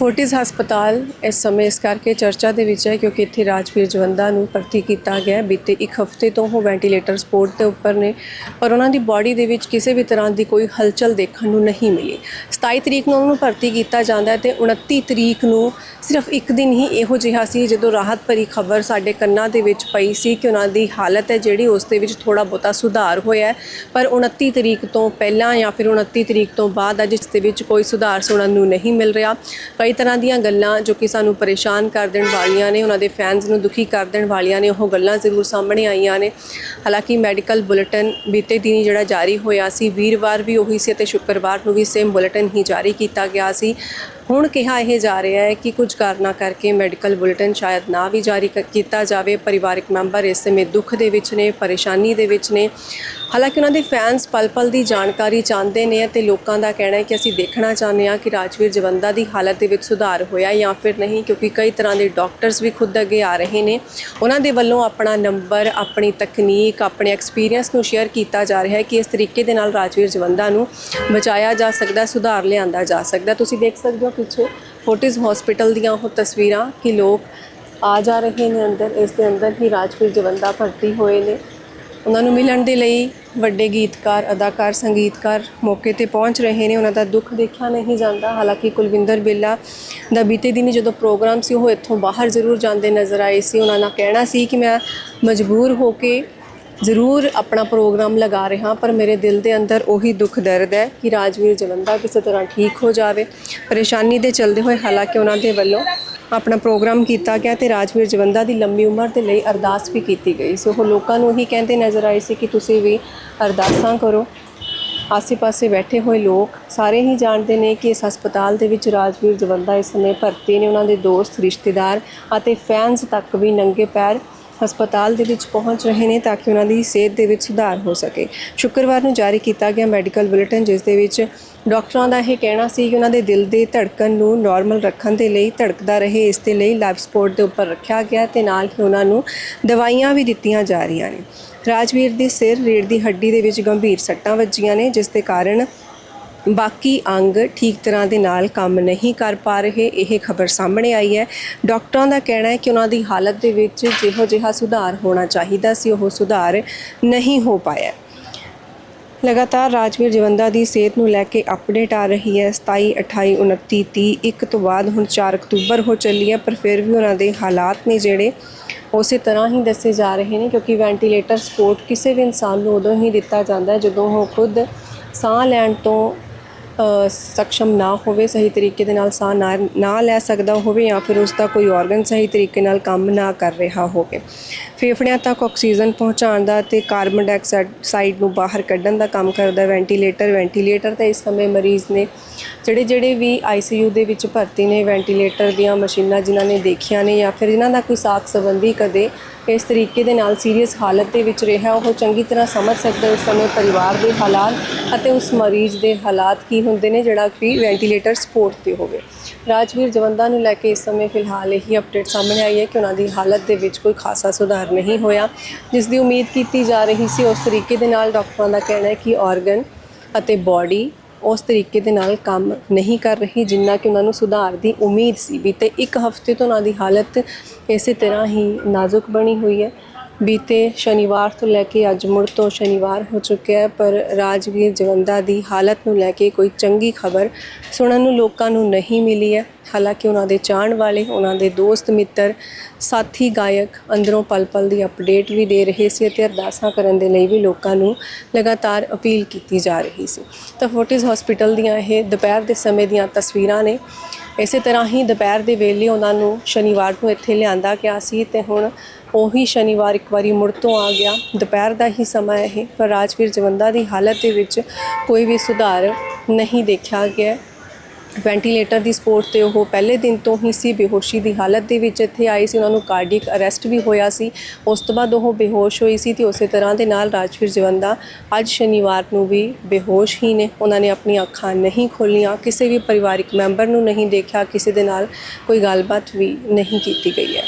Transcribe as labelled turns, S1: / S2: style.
S1: Fortis ਹਸਪਤਾਲ ਇਸ ਸਮੇਂ ਇਸ ਕਰਕੇ ਚਰਚਾ ਦੇ ਵਿੱਚ ਹੈ ਕਿਉਂਕਿ ਇੱਥੇ ਰਾਜਵੀਰ ਜਵੰਦਾ ਨੂੰ ਭਰਤੀ ਕੀਤਾ ਗਿਆ ਬੀਤੇ ਇੱਕ ਹਫ਼ਤੇ ਤੋਂ ਉਹ ਵੈਂਟੀਲੇਟਰ ਸਪੋਰਟ ਦੇ ਉੱਪਰ ਨੇ, ਪਰ ਉਹਨਾਂ ਦੀ ਬਾਡੀ ਦੇ ਵਿੱਚ ਕਿਸੇ ਵੀ ਤਰ੍ਹਾਂ ਦੀ ਕੋਈ ਹਲਚਲ ਦੇਖਣ ਨੂੰ ਨਹੀਂ ਮਿਲੀ। 27 ਤਰੀਕ ਨੂੰ ਉਹਨੂੰ ਭਰਤੀ ਕੀਤਾ ਜਾਂਦਾ ਹੈ ਤੇ 29 ਤਰੀਕ ਨੂੰ ਸਿਰਫ ਇੱਕ ਦਿਨ ਹੀ ਇਹੋ ਜਿਹਾ ਸੀ ਜਦੋਂ ਰਾਹਤ ਭਰੀ ਖਬਰ ਸਾਡੇ ਕੰਨਾਂ ਦੇ ਵਿੱਚ ਪਈ ਸੀ ਕਿ ਉਹਨਾਂ ਦੀ ਹਾਲਤ ਹੈ ਜਿਹੜੀ ਉਸ ਦੇ ਵਿੱਚ ਥੋੜਾ ਬਹੁਤਾ ਸੁਧਾਰ ਹੋਇਆ ਪਰ 29 ਤਰੀਕ ਤੋਂ ਪਹਿਲਾਂ ਜਾਂ ਫਿਰ 29 ਤਰੀਕ ਤੋਂ ਬਾਅਦ ਅੱਜ ਇਸ ਦੇ ਵਿੱਚ ਕੋਈ ਸੁਧਾਰ ਸੁਣਨ ਨੂੰ ਨਹੀਂ ਮਿਲ ਰਿਹਾ। ਕਈ ਤਰ੍ਹਾਂ ਦੀਆਂ ਗੱਲਾਂ ਜੋ ਕਿ ਸਾਨੂੰ ਪਰੇਸ਼ਾਨ ਕਰ ਦੇਣ ਵਾਲੀਆਂ ਨੇ, ਉਹਨਾਂ ਦੇ ਫੈਨਸ ਨੂੰ ਦੁਖੀ ਕਰ ਦੇਣ ਵਾਲੀਆਂ ਨੇ, ਉਹ ਗੱਲਾਂ ਜ਼ਰੂਰ ਸਾਹਮਣੇ ਆਈਆਂ ਨੇ। ਹਾਲਾਂਕਿ ਮੈਡੀਕਲ ਬੁਲੇਟਿਨ ਬੀਤੇ ਦਿਨੀ ਜਿਹੜਾ ਜਾਰੀ ਹੋਇਆ ਸੀ, ਵੀਰਵਾਰ ਵੀ ਉਹੀ ਸੀ ਅਤੇ ਸ਼ੁੱਕਰਵਾਰ ਨੂੰ ਵੀ ਸੇਮ ਬੁਲੇਟਿਨ ਹੀ ਜਾਰੀ ਕੀਤਾ ਗਿਆ ਸੀ। ਹੁਣ ਕਿਹਾ ਇਹ ਜਾ ਰਿਹਾ ਹੈ ਕਿ ਕੁਝ ਕਾਰਨਾਂ ਕਰਕੇ ਮੈਡੀਕਲ ਬੁਲੇਟਿਨ ਸ਼ਾਇਦ ਨਾ ਵੀ ਜਾਰੀ ਕ- ਕੀਤਾ ਜਾਵੇ। ਪਰਿਵਾਰਕ ਮੈਂਬਰ ਇਸ ਸਮੇਂ ਦੁੱਖ ਦੇ ਵਿੱਚ ਨੇ, ਪਰੇਸ਼ਾਨੀ ਦੇ ਵਿੱਚ ਨੇ। ਹਾਲਾਂਕਿ ਉਹਨਾਂ ਦੇ ਫੈਨਸ ਪਲ-ਪਲ ਦੀ ਜਾਣਕਾਰੀ ਚਾਹੁੰਦੇ ਨੇ ਅਤੇ ਲੋਕਾਂ ਦਾ ਕਹਿਣਾ ਹੈ ਕਿ ਅਸੀਂ ਦੇਖਣਾ ਚਾਹੁੰਦੇ ਹਾਂ ਕਿ ਰਾਜਵੀਰ ਜਵੰਦਾ ਦੀ ਹਾਲਤ ਦੇ ਵਿੱਚ ਸੁਧਾਰ ਹੋਇਆ ਜਾਂ ਫਿਰ ਨਹੀਂ, ਕਿਉਂਕਿ ਕਈ ਤਰ੍ਹਾਂ ਦੇ ਡਾਕਟਰਸ ਵੀ ਖੁਦ ਅੱਗੇ ਆ ਰਹੇ ਨੇ। ਉਹਨਾਂ ਦੇ ਵੱਲੋਂ ਆਪਣਾ ਨੰਬਰ, ਆਪਣੀ ਤਕਨੀਕ, ਆਪਣੇ ਐਕਸਪੀਰੀਅੰਸ ਨੂੰ ਸ਼ੇਅਰ ਕੀਤਾ ਜਾ ਰਿਹਾ ਹੈ ਕਿ ਇਸ ਤਰੀਕੇ ਦੇ ਨਾਲ ਰਾਜਵੀਰ ਜਵੰਦਾ ਨੂੰ ਬਚਾਇਆ ਜਾ ਸਕਦਾ, ਸੁਧਾਰ ਲਿਆਂਦਾ ਜਾ ਸਕਦਾ। ਤੁਸੀਂ ਦੇਖ ਸਕਦੇ ਹੋ ਪਿੱਛੇ ਫੋਰਟਿਸ ਹਸਪੀਟਲ ਦੀਆਂ ਉਹ ਤਸਵੀਰਾਂ ਕਿ ਲੋਕ ਆ ਜਾ ਰਹੇ ਨੇ ਅੰਦਰ, ਇਸ ਦੇ ਅੰਦਰ ਹੀ ਰਾਜਵੀਰ ਜਵੰਦਾ ਭਰਤੀ ਹੋਏ ਨੇ। ਉਹਨਾਂ ਨੂੰ ਮਿਲਣ ਦੇ ਲਈ ਵੱਡੇ ਗੀਤਕਾਰ, ਅਦਾਕਾਰ, ਸੰਗੀਤਕਾਰ ਮੌਕੇ ਤੇ ਪਹੁੰਚ ਰਹੇ ਨੇ। ਉਹਨਾਂ ਦਾ ਦੁੱਖ ਦੇਖਿਆ ਨਹੀਂ ਜਾਂਦਾ। ਹਾਲਾਂਕਿ ਕੁਲਵਿੰਦਰ ਬਿੱਲਾ ਦਾ ਬੀਤੇ ਦਿਨੀ ਜਦੋਂ ਪ੍ਰੋਗਰਾਮ ਸੀ, ਉਹ ਇੱਥੋਂ ਬਾਹਰ ਜ਼ਰੂਰ ਜਾਂਦੇ ਨਜ਼ਰ ਆਏ ਸੀ। ਉਹਨਾਂ ਦਾ ਕਹਿਣਾ ਸੀ ਕਿ ਮੈਂ ਮਜਬੂਰ ਹੋ ਕੇ ਜ਼ਰੂਰ ਆਪਣਾ ਪ੍ਰੋਗਰਾਮ ਲਗਾ ਰਿਹਾ, ਪਰ ਮੇਰੇ ਦਿਲ ਦੇ ਅੰਦਰ ਉਹੀ ਦੁੱਖ ਦਰਦ ਹੈ ਕਿ ਰਾਜਵੀਰ ਜਵੰਦਾ ਕਿਸੇ ਤਰ੍ਹਾਂ ਠੀਕ ਹੋ ਜਾਵੇ। ਪਰੇਸ਼ਾਨੀ ਦੇ ਚਲਦੇ ਹੋਏ ਹਾਲਾਂਕਿ ਉਹਨਾਂ ਦੇ ਵੱਲੋਂ ਆਪਣਾ ਪ੍ਰੋਗਰਾਮ ਕੀਤਾ ਗਿਆ ਤੇ ਰਾਜਵੀਰ ਜਵੰਦਾ ਦੀ ਲੰਮੀ ਉਮਰ ਦੇ ਲਈ ਅਰਦਾਸ ਵੀ ਕੀਤੀ ਗਈ। ਸੋ ਉਹ ਲੋਕਾਂ ਨੂੰ ਹੀ ਕਹਿੰਦੇ ਨਜ਼ਰ ਆਏ ਸੀ ਕਿ ਤੁਸੀਂ ਵੀ ਅਰਦਾਸਾਂ ਕਰੋ। ਆਸੇ-ਪਾਸੇ ਬੈਠੇ ਹੋਏ ਲੋਕ ਸਾਰੇ ਹੀ ਜਾਣਦੇ ਨੇ ਕਿ ਇਸ ਹਸਪਤਾਲ ਦੇ ਵਿੱਚ ਰਾਜਵੀਰ ਜਵੰਦਾ ਇਸ ਸਮੇਂ ਭਰਤੀ ਨੇ। ਉਹਨਾਂ ਦੇ ਦੋਸਤ, ਰਿਸ਼ਤੇਦਾਰ ਅਤੇ ਫੈਨਸ ਤੱਕ ਵੀ ਨੰਗੇ ਪੈਰ ਹਸਪਤਾਲ ਦੇ ਵਿੱਚ ਪਹੁੰਚ ਰਹੇ ਨੇ ਤਾਂ ਕਿ ਉਹਨਾਂ ਦੀ ਸਿਹਤ ਦੇ ਵਿੱਚ ਸੁਧਾਰ ਹੋ ਸਕੇ। ਸ਼ੁੱਕਰਵਾਰ ਨੂੰ ਜਾਰੀ ਕੀਤਾ ਗਿਆ ਮੈਡੀਕਲ ਬੁਲੇਟਿਨ, ਜਿਸ ਦੇ ਵਿੱਚ ਡਾਕਟਰਾਂ ਦਾ ਇਹ ਕਹਿਣਾ ਸੀ ਕਿ ਉਹਨਾਂ ਦੇ ਦਿਲ ਦੇ ਧੜਕਣ ਨੂੰ ਨਾਰਮਲ ਰੱਖਣ ਦੇ ਲਈ, ਧੜਕਦਾ ਰਹੇ, ਇਸ ਦੇ ਲਈ ਲਾਈਫ ਸਪੋਰਟ ਦੇ ਉੱਪਰ ਰੱਖਿਆ ਗਿਆ ਤੇ ਨਾਲ ਹੀ ਉਹਨਾਂ ਨੂੰ ਦਵਾਈਆਂ ਵੀ ਦਿੱਤੀਆਂ ਜਾ ਰਹੀਆਂ ਨੇ। ਰਾਜਵੀਰ ਦੇ ਸਿਰ ਰੀੜ ਦੀ ਹੱਡੀ ਦੇ ਵਿੱਚ ਗੰਭੀਰ ਸੱਟਾਂ ਵੱਜੀਆਂ ਨੇ, ਜਿਸ ਦੇ ਕਾਰਨ ਬਾਕੀ ਅੰਗ ਠੀਕ ਤਰ੍ਹਾਂ ਦੇ ਨਾਲ ਕੰਮ ਨਹੀਂ ਕਰ ਪਾ ਰਹੇ, ਇਹ ਖਬਰ ਸਾਹਮਣੇ ਆਈ ਹੈ। ਡਾਕਟਰਾਂ ਦਾ ਕਹਿਣਾ ਹੈ ਕਿ ਉਹਨਾਂ ਦੀ ਹਾਲਤ ਦੇ ਵਿੱਚ ਜਿਹੋ ਜਿਹਾ ਸੁਧਾਰ ਹੋਣਾ ਚਾਹੀਦਾ ਸੀ, ਉਹ ਸੁਧਾਰ ਨਹੀਂ ਹੋ ਪਾਇਆ। ਲਗਾਤਾਰ ਰਾਜਵੀਰ ਜਵੰਦਾ ਦੀ ਸਿਹਤ ਨੂੰ ਲੈ ਕੇ ਅਪਡੇਟ ਆ ਰਹੀ ਹੈ। 27 28 29 30 ਇੱਕ ਤੋਂ ਬਾਅਦ ਹੁਣ 4 ਅਕਤੂਬਰ ਹੋ ਚੱਲੀ ਹੈ, ਪਰ ਫਿਰ ਵੀ ਉਹਨਾਂ ਦੇ ਹਾਲਾਤ ਨੇ ਜਿਹੜੇ ਉਸੇ ਤਰ੍ਹਾਂ ਹੀ ਦੱਸੇ ਜਾ ਰਹੇ ਨੇ, ਕਿਉਂਕਿ ਵੈਂਟੀਲੇਟਰ ਸਪੋਰਟ ਕਿਸੇ ਵੀ ਇਨਸਾਨ ਨੂੰ ਉਦੋਂ ਹੀ ਦਿੱਤਾ ਜਾਂਦਾ ਹੈ ਜਦੋਂ ਉਹ ਖੁਦ ਸਾਹ ਲੈਣ ਤੋਂ ਸક્ષਮ ਨਾ ਹੋਵੇ, ਸਹੀ ਤਰੀਕੇ ਦੇ ਨਾਲ ਸਾਹ ਨਾ ਨਾ ਲੈ ਸਕਦਾ ਹੋਵੇ ਜਾਂ ਫਿਰ ਉਸ ਦਾ ਕੋਈ ਆਰਗਨ ਸਹੀ ਤਰੀਕੇ ਨਾਲ ਕੰਮ ਨਾ ਕਰ ਰਿਹਾ ਹੋਵੇ। ਫੇਫੜਿਆਂ ਤੱਕ ਆਕਸੀਜਨ ਪਹੁੰਚਾਉਣ ਦਾ ਤੇ ਕਾਰਬਨ ਡਾਈਆਕਸਾਈਡ ਨੂੰ ਬਾਹਰ ਕੱਢਣ ਦਾ ਕੰਮ ਕਰਦਾ ਵੈਂਟੀਲੇਟਰ ਵੈਂਟੀਲੇਟਰ ਤਾਂ ਇਸ ਸਮੇਂ ਮਰੀਜ਼ ਨੇ ਜਿਹੜੇ ਜਿਹੜੇ ਵੀ ਆਈਸੀਯੂ ਦੇ ਵਿੱਚ ਭਰਤੀ ਨੇ ਵੈਂਟੀਲੇਟਰ ਦੀਆਂ ਮਸ਼ੀਨਾਂ ਜਿਨ੍ਹਾਂ ਨੇ ਦੇਖੀਆਂ ਨੇ ਜਾਂ ਫਿਰ ਜਿਨ੍ਹਾਂ ਦਾ ਕੋਈ ਸਾਥ ਸੰਬੰਧੀ ਕਦੇ ਇਸ ਤਰੀਕੇ ਦੇ ਨਾਲ ਸੀਰੀਅਸ ਹਾਲਤ ਦੇ ਵਿੱਚ ਰਿਹਾ, ਉਹ ਚੰਗੀ ਤਰ੍ਹਾਂ ਸਮਝ ਸਕਦਾ ਉਸ ਸਮੇਂ ਪਰਿਵਾਰ ਦੇ ਹਾਲਾਤ ਅਤੇ ਉਸ ਮਰੀਜ਼ ਦੇ ਹਾਲਾਤ ਕੀ ਹੁੰਦੇ ਨੇ, ਜਿਹੜਾ ਕਿ ਵੈਂਟੀਲੇਟਰ ਸਪੋਰਟ ਤੇ ਹੋਵੇ। ਰਾਜਵੀਰ ਜਵੰਦਾ ਨੂੰ ਲੈ ਕੇ ਇਸ ਸਮੇਂ ਫਿਲਹਾਲ ਇਹੀ ਅਪਡੇਟ ਸਾਹਮਣੇ ਆਈ ਹੈ ਕਿ ਉਹਨਾਂ ਦੀ ਹਾਲਤ ਦੇ ਵਿੱਚ ਕੋਈ ਖਾਸਾ ਸੁਧਾਰ ਨਹੀਂ ਹੋਇਆ। ਜਿਸ ਦੀ ਉਮੀਦ ਕੀਤੀ ਜਾ ਰਹੀ ਸੀ, ਉਸ ਤਰੀਕੇ ਦੇ ਨਾਲ ਡਾਕਟਰਾਂ ਦਾ ਕਹਿਣਾ ਹੈ ਕਿ ਆਰਗਨ ਅਤੇ ਬਾਡੀ ਉਸ ਤਰੀਕੇ ਦੇ ਨਾਲ ਕੰਮ ਨਹੀਂ ਕਰ ਰਹੀ, ਜਿੰਨਾ ਕਿ ਉਹਨਾਂ ਨੂੰ ਸੁਧਾਰ ਦੀ ਉਮੀਦ ਸੀ ਬੀਤੇ ਇੱਕ ਹਫ਼ਤੇ ਤੋਂ ਉਹਨਾਂ ਦੀ ਹਾਲਤ ਇਸੇ ਤਰ੍ਹਾਂ ਹੀ ਨਾਜ਼ੁਕ ਬਣੀ ਹੋਈ ਹੈ। ਬੀਤੇ ਸ਼ਨੀਵਾਰ ਤੋਂ ਲੈ ਕੇ ਅੱਜ ਮੁੜ ਤੋਂ ਸ਼ਨੀਵਾਰ ਹੋ ਚੁੱਕਿਆ ਹੈ, ਪਰ ਰਾਜਵੀਰ ਜਵੰਦਾ ਦੀ ਹਾਲਤ ਨੂੰ ਲੈ ਕੇ ਕੋਈ ਚੰਗੀ ਖਬਰ ਸੁਣਨ ਨੂੰ ਲੋਕਾਂ ਨੂੰ ਨਹੀਂ ਮਿਲੀ ਹੈ। ਹਾਲਾਂਕਿ ਉਹਨਾਂ ਦੇ ਚਾਹਣ ਵਾਲੇ, ਉਹਨਾਂ ਦੇ ਦੋਸਤ, ਮਿੱਤਰ, ਸਾਥੀ, ਗਾਇਕ ਅੰਦਰੋਂ ਪਲ-ਪਲ ਦੀ ਅਪਡੇਟ ਵੀ ਦੇ ਰਹੇ ਸੀ ਅਤੇ ਅਰਦਾਸਾਂ ਕਰਨ ਦੇ ਲਈ ਵੀ ਲੋਕਾਂ ਨੂੰ ਲਗਾਤਾਰ ਅਪੀਲ ਕੀਤੀ ਜਾ ਰਹੀ ਸੀ। ਤਾਂ ਫੋਰਟਿਸ ਹਸਪੀਟਲ ਦੀਆਂ ਇਹ ਦੁਪਹਿਰ ਦੇ ਸਮੇਂ ਦੀਆਂ ਤਸਵੀਰਾਂ ਨੇ। ਇਸੇ ਤਰ੍ਹਾਂ ਹੀ ਦੁਪਹਿਰ ਦੇ ਵੇਲੇ ਉਹਨਾਂ ਨੂੰ ਸ਼ਨੀਵਾਰ ਨੂੰ ਇੱਥੇ ਲਿਆਂਦਾ ਗਿਆ ਸੀ ਤੇ ਹੁਣ ਉਹੀ ਸ਼ਨੀਵਾਰ ਇੱਕ ਵਾਰੀ ਮੁੜ ਤੋਂ ਆ ਗਿਆ। ਦੁਪਹਿਰ ਦਾ ਹੀ ਸਮਾਂ ਇਹ, ਪਰ ਰਾਜਵੀਰ ਜਵੰਦਾ ਦੀ ਹਾਲਤ ਦੇ ਵਿੱਚ ਕੋਈ ਵੀ ਸੁਧਾਰ ਨਹੀਂ ਦੇਖਿਆ ਗਿਆ। ਵੈਂਟੀਲੇਟਰ ਦੀ ਸਪੋਰਟ ਤੇ ਉਹ ਪਹਿਲੇ ਦਿਨ ਤੋਂ ਹੀ ਸੀ, ਬੇਹੋਸ਼ੀ ਦੀ ਹਾਲਤ ਦੇ ਵਿੱਚ ਇੱਥੇ ਆਈ ਸੀ। ਉਹਨਾਂ ਨੂੰ ਕਾਰਡੀਅਕ ਅਰੈਸਟ ਵੀ ਹੋਇਆ ਸੀ। ਉਸ ਤੋਂ ਬਾਅਦ ਉਹ ਬੇਹੋਸ਼ ਹੋਈ ਸੀ ਤੇ ਉਸੇ ਤਰ੍ਹਾਂ ਦੇ ਨਾਲ ਰਾਜਵੀਰ ਜਵੰਦਾ ਅੱਜ ਸ਼ਨੀਵਾਰ ਨੂੰ ਵੀ ਬੇਹੋਸ਼ ਹੀ ਨੇ। ਉਹਨਾਂ ਨੇ ਆਪਣੀਆਂ ਅੱਖਾਂ ਨਹੀਂ ਖੋਲੀਆਂ ਕਿਸੇ ਵੀ ਪਰਿਵਾਰਿਕ ਮੈਂਬਰ ਨੂੰ ਨਹੀਂ ਦੇਖਿਆ, ਕਿਸੇ ਦੇ ਨਾਲ ਕੋਈ ਗੱਲਬਾਤ ਵੀ ਨਹੀਂ ਕੀਤੀ ਗਈ ਹੈ।